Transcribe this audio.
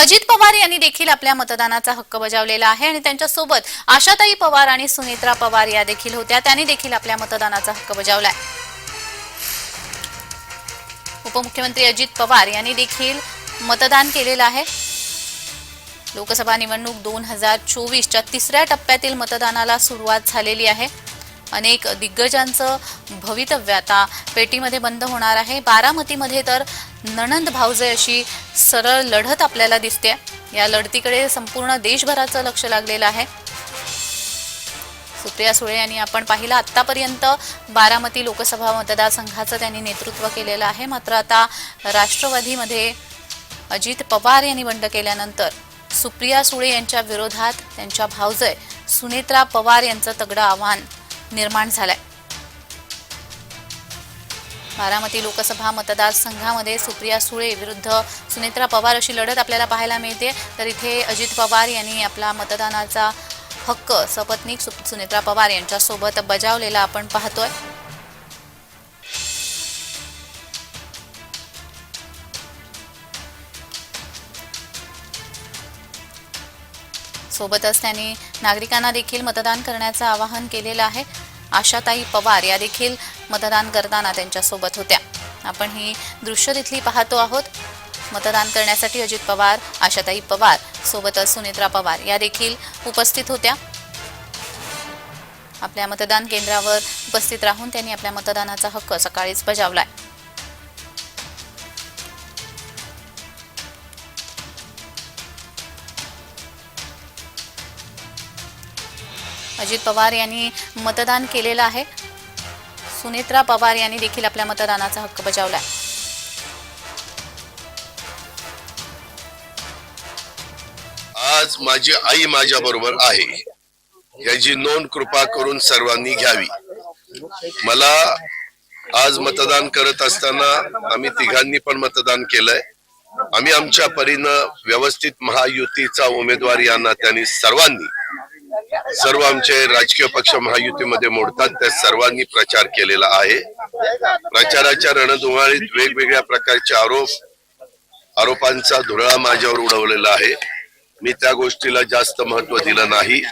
अजित पवार यांनी देखील आपल्या मतदानाचा हक्क बजावलेला आहे आणि त्यांच्यासोबत आशाताई पवार आणि सुनेत्रा पवार या देखील होत्या. त्यांनी देखील आपल्या मतदानाचा हक्क बजावलाय. उपमुख्यमंत्री अजित पवार यांनी देखील मतदान केलेलं आहे. लोकसभा निवडणूक दोन हजार चोवीसच्या तिसऱ्या टप्प्यातील मतदानाला सुरुवात झालेली आहे. अनेक दिग्गजांचं भवितव्य आता पेटीमध्ये बंद होणार आहे. बारामतीमध्ये तर नणंद भाऊजे अशी सरळ लढत आपल्याला दिसते या लढतीकडे संपूर्ण देशभराचं लक्ष लागलेलं आहे. सुप्रिया सुळे यांनी आपण पाहिलं आत्तापर्यंत बारामती लोकसभा मतदारसंघाचं त्यांनी नेतृत्व केलेलं आहे. मात्र आता राष्ट्रवादीमध्ये अजित पवार यांनी बंड केल्यानंतर सुप्रिया सुळे यांच्या विरोधात त्यांच्या भावजय सुनेत्रा पवार यांचं तगडं आव्हान निर्माण झालाय. बारामती लोकसभा मतदारसंघामध्ये सुप्रिया सुळे विरुद्ध सुनेत्रा पवार अशी लढत आपल्याला पाहायला मिळते. तर इथे अजित पवार यांनी आपला मतदानाचा हक्क सपत्नीक सु- सुनेत्रा पवार यांच्यासोबत बजावलेला आपण पाहतोय. सोबतच त्यांनी नागरिकांना देखील मतदान करण्याचं आवाहन केलेलं आहे. आशाताई पवार या देखील मतदान करताना त्यांच्यासोबत होत्या. आपण ही दृश्य तिथली पाहतो आहोत. मतदान करण्यासाठी अजित पवार आशाताई पवार सोबतच सुनेत्रा पवार या देखील उपस्थित होत्या. आपल्या मतदान केंद्रावर उपस्थित राहून त्यांनी आपल्या मतदानाचा हक्क सकाळीच बजावला आहे अजित पवार यांनी मतदान केलेलं आहे. सुनेत्रा पवार यांनी देखील आपल्या मतदानाचा हक्क बजावलाय. आज माझी आई माझ्या बरोबर आहे. याची नोंद कृपा करून सर्वांनी घ्यावी. मला आज मतदान करत असताना आम्ही तिघांनी पण मतदान केलंय. आम्ही आमच्या परीनं व्यवस्थित महायुतीचा उमेदवार या नात्याने सर्वांनी सर्व आमचे राजकीय पक्ष महायुतीमध्ये मोडतात त्या सर्वांनी प्रचार केलेला आहे. प्रचाराच्या रणधुमाळीत वेगवेगळ्या प्रकारचे आरोप आरोपांचा धुरळा माझ्यावर उडवलेला आहे. मी त्या गोष्टीला जास्त महत्त्व दिलं नाही.